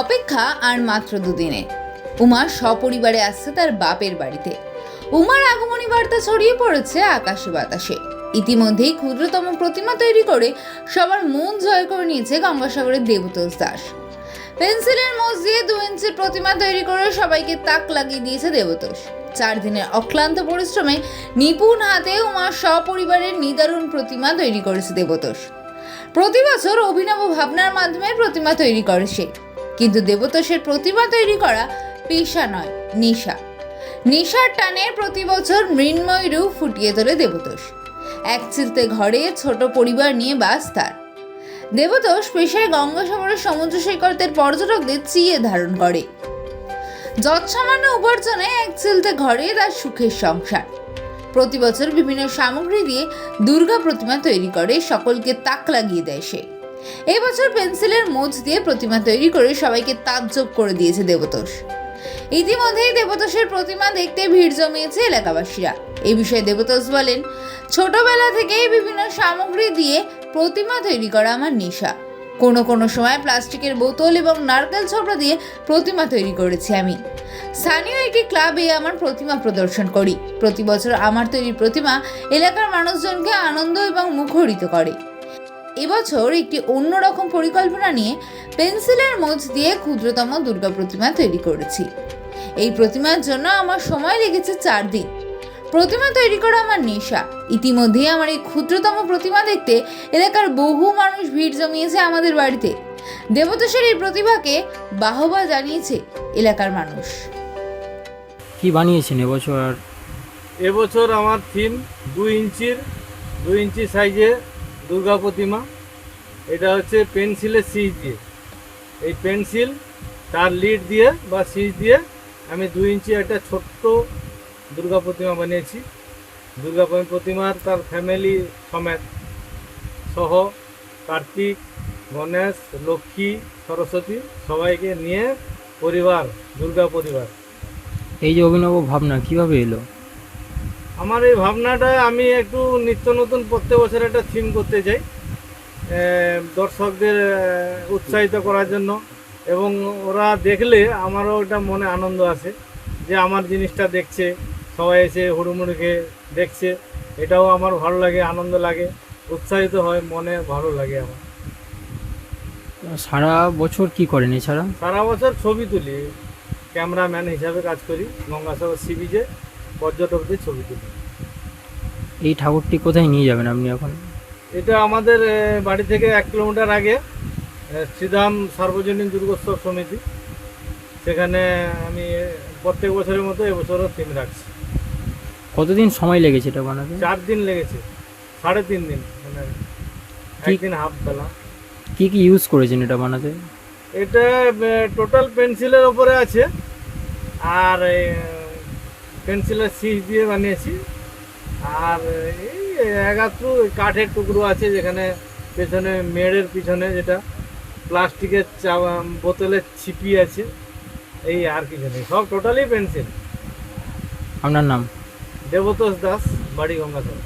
অপেক্ষা আর মাত্র দুদিনে। উমা সপরিবারে আসছে তার বাপের বাড়িতে। উমার আগমনী বার্তা ছড়িয়ে পড়েছে আকাশে বাতাসে। ইতিমধ্যেই ক্ষুদ্রতম প্রতিমা তৈরি করে সবার মন জয় করে নিয়েছে গঙ্গাসাগরের দেবতোষ দাস। পেন্সিলের মোজ দিয়ে দু ইঞ্চির প্রতিমা তৈরি করে সবাইকে তাক লাগিয়ে দিয়েছে দেবতোষ। চার দিনের অক্লান্ত পরিশ্রমে নিপুণ হাতে উমার সপরিবারের নিদারুণ প্রতিমা তৈরি করেছে দেবতোষ। প্রতি বছর অভিনব ভাবনার মাধ্যমে প্রতিমা তৈরি করে সে। কিন্তু দেবতোষের প্রতিমা তৈরি করা পেশা নয়, নেশা। নেশার টানে প্রতি বছর মৃন্ময় রূপ ফুটিয়ে তোলে দেবতোষ। এক চিলতে ঘরে ছোট পরিবার নিয়ে বাস তার। দেবতোষ পেশায় গঙ্গাসাগরের সমুদ্র সৈকতের পর্যটকদের চিয়ে ধারণ করে। যৎসামান্য উপার্জনে এক চিলতে ঘরে তার সুখের সংসার। প্রতি বছর বিভিন্ন সামগ্রী দিয়ে দুর্গা প্রতিমা তৈরি করে, সকলকে তাক লাগিয়ে দেয় সে। এবছর পেন্সিলের মোজ দিয়ে প্রতিমা তৈরি করে সবাইকে তাজ্জব করে দিয়েছে দেবতোষ। ইতিমধ্যেই দেবতোষের প্রতিমা দেখতে ভিড় জমিয়েছে এলাকাবাসীরা। এই বিষয়ে দেবতোষ বলেন, ছোটবেলা থেকেই বিভিন্ন সামগ্রী দিয়ে প্রতিমা তৈরি করা আমার নেশা। কোনো কোনো সময় প্লাস্টিকের বোতল এবং নারকেল ছোবড়া দিয়ে প্রতিমা তৈরি করেছি আমি। স্থানীয় একটি ক্লাবে আমার প্রতিমা প্রদর্শন করি। প্রতি বছর আমার তৈরি প্রতিমা এলাকার মানুষজনকে আনন্দ এবং মুখরিত করে। এবছর একটি অন্যরকম পরিকল্পনা নিয়ে পেন্সিলের মোজ দিয়ে ক্ষুদ্রতম দুর্গা প্রতিমা তৈরি করেছি। এই প্রতিমার জন্য আমার সময় লেগেছে চার দিন। প্রতিমা তৈরি করা আমার নেশা। ইতিমধ্যেই আমার এই ক্ষুদ্রতম প্রতিমা দেখতে এলাকার বহু মানুষ ভিড় জমিয়েছে আমাদের বাড়িতে। দেবতোষের এই প্রতিভাকে বাহবা জানিয়েছে এলাকার মানুষ। কি বানিয়েছেন এবছর? আর এবছর আমার থিম দুই ইঞ্চির দুই ইঞ্চি সাইজে দুর্গা প্রতিমা, এটা হচ্ছে পেন্সিলের সিজ দিয়ে। এই পেন্সিল তার লিড দিয়ে বা সিজ দিয়ে আমি দুই ইঞ্চি একটা ছোট্ট দুর্গা প্রতিমা বানিয়েছি। দুর্গা প্রতিমার তার ফ্যামিলি সমেত সহ কার্তিক, গণেশ, লক্ষ্মী, সরস্বতী সবাইকে নিয়ে পরিবার, দুর্গা পরিবার। এই যে অভিনব ভাবনা কীভাবে এলো? আমার এই ভাবনাটা আমি একটু নিত্য নতুন প্রত্যেক বছর একটা থিম করতে চাই দর্শকদের উৎসাহিত করার জন্য। এবং ওরা দেখলে আমারও একটা মনে আনন্দ আসে যে আমার জিনিসটা দেখছে সবাই এসে হুড়ুমুড়ি খেয়ে দেখছে। এটাও আমার ভালো লাগে আনন্দ লাগে উৎসাহিত হয় মনে ভালো লাগে আমার। সারা বছর কি করেন এছাড়া? সারা বছর ছবি তুলি ক্যামেরাম্যান হিসাবে কাজ করি গঙ্গাসাগর সি বিচে। পর্যটকদের ছবি তুলি। এই ঠাকুরটি কোথায় নিয়ে যাবেন আপনি এখন? এটা আমাদের বাড়ি থেকে এক কিলোমিটার আগে শ্রীধাম সার্বজনীন দুর্গোৎসব সমিতি। সেখানে আমি প্রত্যেক বছরের মতো এবছরও থিম রাখছি। কতদিন সময় লেগেছে এটা বানাতে? চার দিন লেগেছে সাড়ে তিন দিন মানে একদিন হাফ বেলা। কি কি ইউজ করেছেন এটা বানাতে? এটা টোটাল পেন্সিলের ওপরে আছে আর পেন্সিলের সিজ দিয়ে বানিয়েছি। আর এই একাত্র কাঠের টুকরো আছে যেখানে পেছনে মেড়ের পিছনে যেটা প্লাস্টিকের চা বোতলের ছিপি আছে এই আর কিছু নেই সব টোটালি পেন্সিল আপনার নাম? দেবতোষ দাস বাড়ি গঙ্গাধর।